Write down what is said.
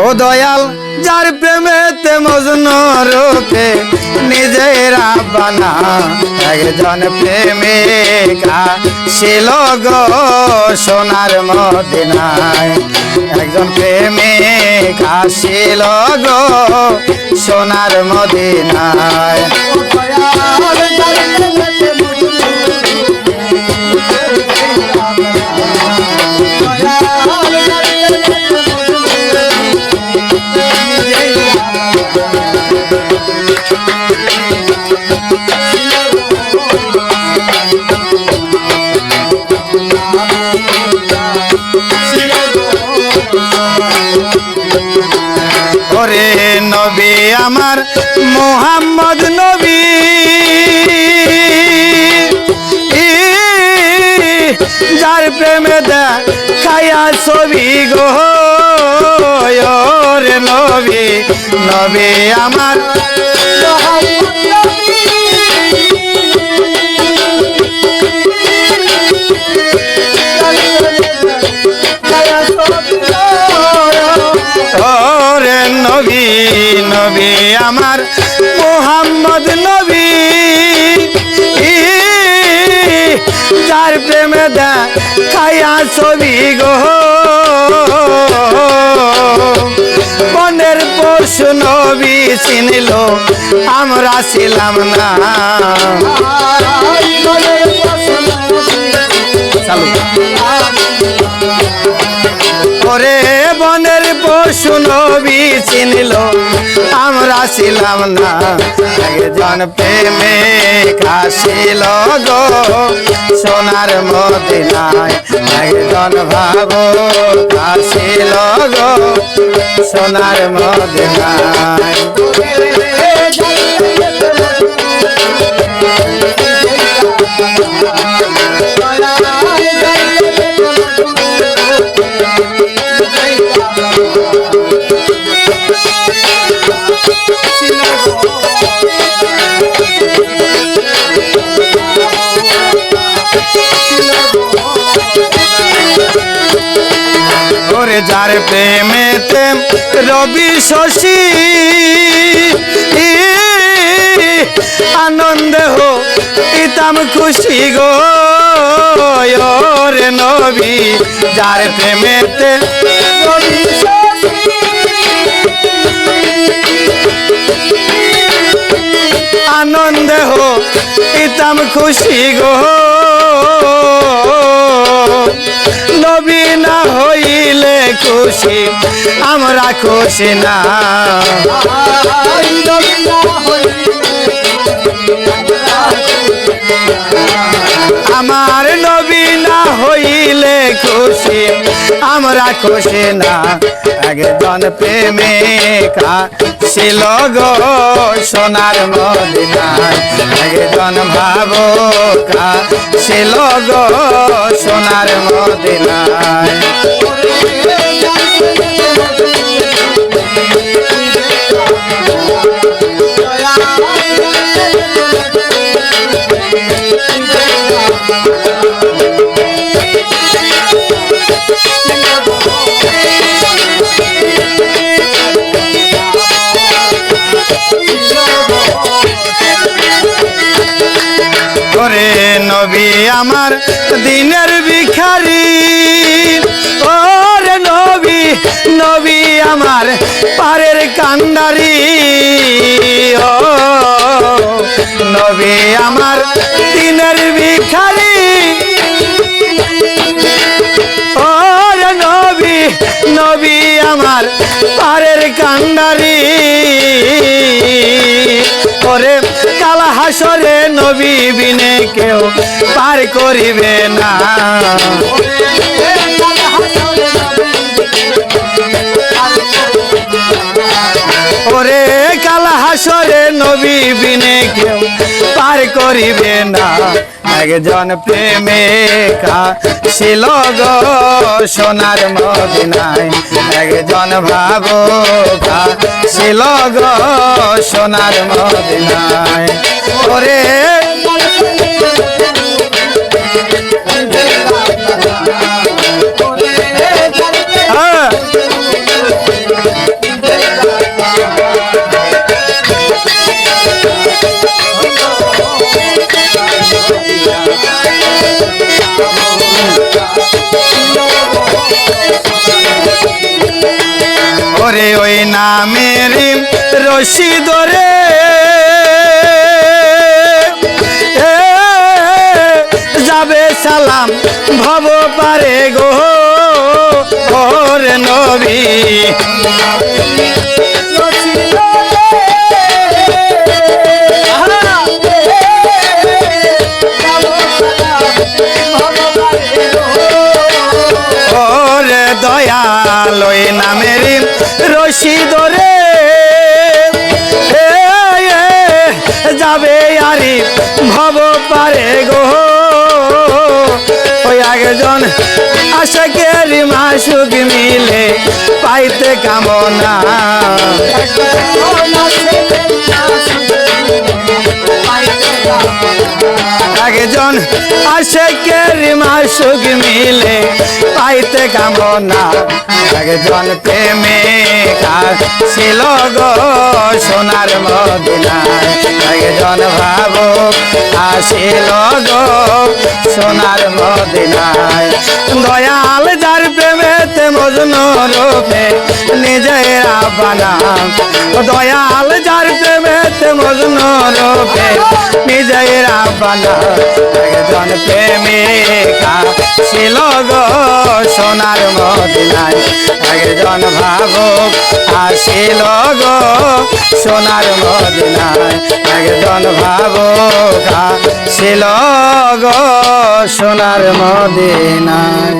ও দয়াল, যার প্রেমেতে মজনু রূপে নিজেরা বানা একজন প্রেমিকা ছিল গো সোনার মদিনায়। একজন প্রেমিকা ছিল গো সোনার মদিনায়। ওরে নবী আমার মোহাম্মদ নবী। যার প্রেমে দেখায়া ছবি গো রে নবী নবী আমার নবী আমার মোহাম্মদ নবী। যার প্রেমে দা খায়া ছবি গো। বনের পশু নবী চিনিল, আমরা ছিলাম না। চালু। ওরে বনের পশু নবী চিনিল, আমরা ছিলাম না। একজন প্রেমে কাশিল গো, সোনার মদিনায় একজন ভাব কাশিল গো, সোনার মদিনায়। যার প্রেমেতে রবি শশী। আনন্দ হো, ইতাম খুশি গো, ওরে নবী। যার প্রেমেতে আনন্দ হো, ইতাম খুশি গো। নবী না হইলে খুশি আমরা খুশি না। আমার নবী না হইলে খুশি আমরা খুশি না। একজন প্রেমিকা ছিল গো সোনার মদিনায়। একজন ভাবকা ছিল গো সোনার মদিনায়। আমার দিনের ভিখারি। ওরে নবী নবী আমার পারের কান্ডারি। ও, নবী আমার দিনের ভিখারি। ওরে নবী নবী আমার পারের কান্ডারি। ওরে কালা হাসরে নবী বিনে কেউ পার করিবে না। ওরে হাসরে নবী বিনে কেউ পার করিবে না। একজন প্রেমিকা ছিল গো সোনার মদিনায়। একজন ভাবকা ছিল গো সোনার মদিনায়। ওরে হ্যাঁ ওরে ওই নামের রশি ধরে যাবে সালাম ভব পারে গো, ওরে নবী। ওরে দয়াল, ওই নামের এ, এ, যাবে আরে ভব পারে গো। ওই আগেজন আশাকের মাসুক মিলে পাইতে কামনা। একজন আশেকের মাসুক মিলে পাইতে কামনা। একজন প্রেমে ছিল গো সোনার মদিনায় একজন ভাবুক আসিল গো সোনার মদিনায় দয়াল যার প্রেমেতে মজনু রূপে নিজের বানা দয়াল মজনু রূপে। নিজের বানা একজন প্রেমিকা ছিল গো সোনার মদিনায়। একজন ভাবুক আসিল গো সোনার মদিনায়। একজন ভাবুক আসিল গো সোনার মদিনায়।